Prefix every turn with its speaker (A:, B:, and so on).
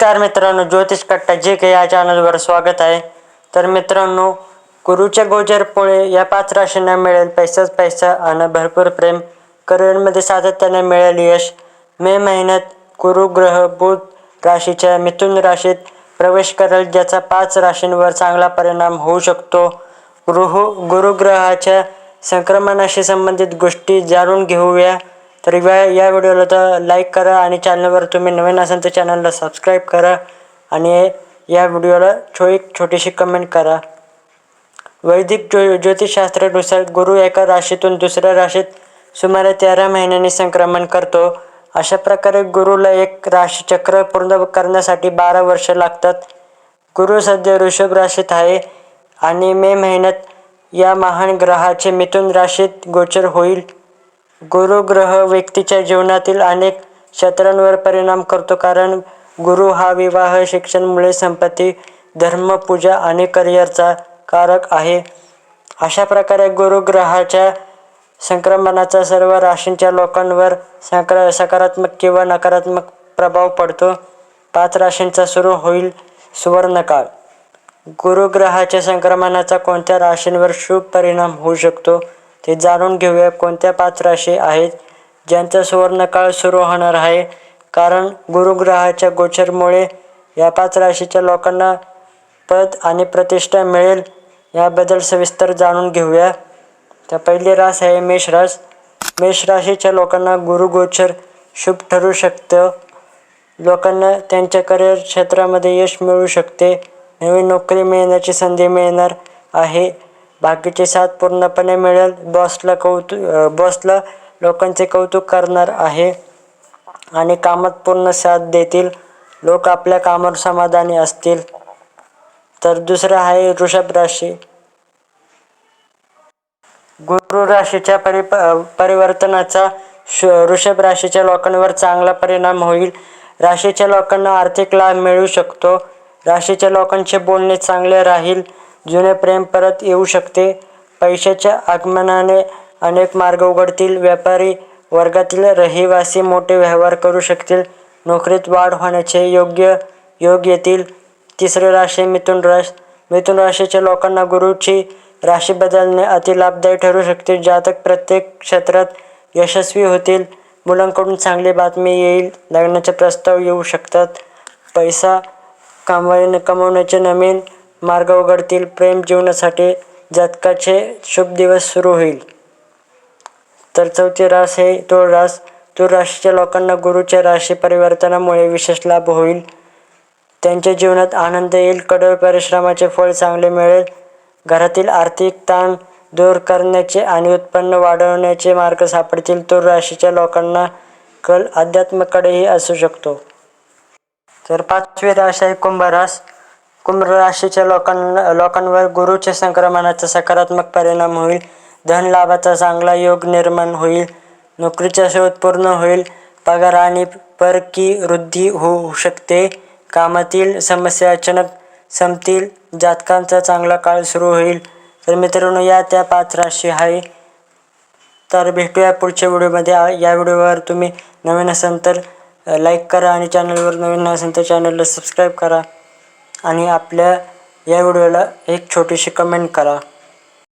A: नमस्कार मित्रांनो ज्योतिष कट्टा जे काही या चॅनलवर स्वागत आहे. तर मित्रांनो गुरुच्या गोचरमुळे या पाच राशींना मिळेल पैसाच पैसा आणि भरपूर प्रेम. करिअरमध्ये सातत्याने मिळेल यश. मे महिन्यात गुरु ग्रह बुध राशीच्या मिथुन राशीत प्रवेश करेल ज्याचा पाच राशींवर चांगला परिणाम होऊ शकतो. गृह गुरुग्रहाच्या संक्रमणाशी संबंधित गोष्टी जाणून घेऊया. तर या या व्हिडिओला तर लाईक करा आणि चॅनलवर तुम्ही नवीन असाल तर चॅनलला सबस्क्राईब करा आणि या व्हिडिओला छो एक छोटीशी कमेंट करा. वैदिक ज्यो ज्योतिषशास्त्रानुसार गुरु एका राशीतून दुसऱ्या राशीत सुमारे तेरा महिन्यांनी संक्रमण करतो. अशा प्रकारे गुरुला एक राशीचक्र पूर्ण करण्यासाठी बारा वर्ष लागतात. गुरु सध्या ऋषभ राशीत आहे आणि मे महिन्यात या महान ग्रहाचे मिथुन राशीत गोचर होईल. गुरु ग्रह व्यक्तीच्या जीवनातील अनेक क्षेत्रांवर परिणाम करतो कारण गुरु हा विवाह शिक्षण मुळे संपत्ती धर्म पूजा आणि करिअरचा कारक आहे. अशा प्रकारे गुरुग्रहाच्या संक्रमणाचा सर्व राशींच्या लोकांवर सकारा सकारात्मक किंवा नकारात्मक प्रभाव पडतो. पाच राशींचा सुरू होईल सुवर्णकाळ. गुरुग्रहाच्या संक्रमणाचा कोणत्या राशींवर शुभ परिणाम होऊ शकतो? ते जाणून घेऊया कोणत्या पाच राशी आहेत ज्यांचा सुवर्णकाळ सुरू होणार आहे. कारण गुरुग्रहाच्या गोचरमुळे या पाच राशीच्या लोकांना पद आणि प्रतिष्ठा मिळेल याबद्दल सविस्तर जाणून घेऊया. तर पहिली रास आहे मेष रास मेष राशीच्या लोकांना गुरुगोचर शुभ ठरू शकतं. लोकांना त्यांच्या करिअर क्षेत्रामध्ये यश मिळू शकते. नवीन नोकरी मिळण्याची संधी मिळणार आहे. बाकीचे साथ पूर्णपणे मिळेल. बॉसला कौतुक बॉसला लोकांचे कौतुक करणार आहे. आणि कामात पूर्ण साथ देतील. लोक आपल्या कामावर समाधानी असतील. तर दुसरं आहे वृषभ राशी. गुरु राशीच्या परि परिवर्तनाचा ऋषभ वृषभ राशीच्या लोकांवर चांगला परिणाम होईल. राशीच्या लोकांना आर्थिक लाभ मिळू शकतो. राशीच्या लोकांचे बोलणे चांगले राहील. जुने प्रेम परत येऊ शकते. पैशाच्या आगमनाने अनेक मार्ग उघडतील. व्यापारी वर्गातील रहिवासी मोठे व्यवहार करू शकतील. नोकरीत वाढ होण्याचे योग्य योग येतील. तिसरे राशी मिथुन राश. मिथुन राशीच्या लोकांना गुरुची राशी बदलणे अति लाभदायी ठरू शकते. जातक प्रत्येक क्षेत्रात यशस्वी होतील. मुलांकडून चांगली बातमी येईल. लग्नाचे प्रस्ताव येऊ शकतात. पैसा कमवाय कमवण्याचे नवीन मार्ग उघडतील. प्रेम जीवनासाठी जातकाचे शुभ दिवस सुरू होईल. तर चौथी रास हे तुळ रास. तुळ राशीच्या लोकांना गुरुच्या राशी परिवर्तनामुळे विशेष लाभ होईल. त्यांच्या जीवनात आनंद येईल. कडळ परिश्रमाचे फळ चांगले मिळेल. घरातील आर्थिक ताण दूर करण्याचे आणि उत्पन्न वाढवण्याचे मार्ग सापडतील. तुळ राशीच्या लोकांना कल अध्यात्माकडेही असू शकतो. तर पाचवी राशी आहे कुंभरास. कुंभ राशीच्या लोकांना लोकांवर गुरुच्या संक्रमणाचा सकारात्मक परिणाम होईल. धन लाभाचा चांगला योग निर्माण होईल. नोकरीचा शोध पूर्ण होईल. पगार आणि परकी वृद्धी हो-, होऊ शकते. कामातील समस्या अचानक संपतील. जातकांचा चांगला काळ सुरू होईल. तर मित्रांनो या त्या पाच राशी आहे. तर भेटूया पुढच्या व्हिडिओमध्ये. या व्हिडिओवर तुम्ही नवीन असाल तर लाईक करा आणि चॅनलवर नवीन असेल तर चॅनलला सबस्क्राईब करा. आणि आपल्या या व्हिडिओला एक छोटीशी कमेंट करा.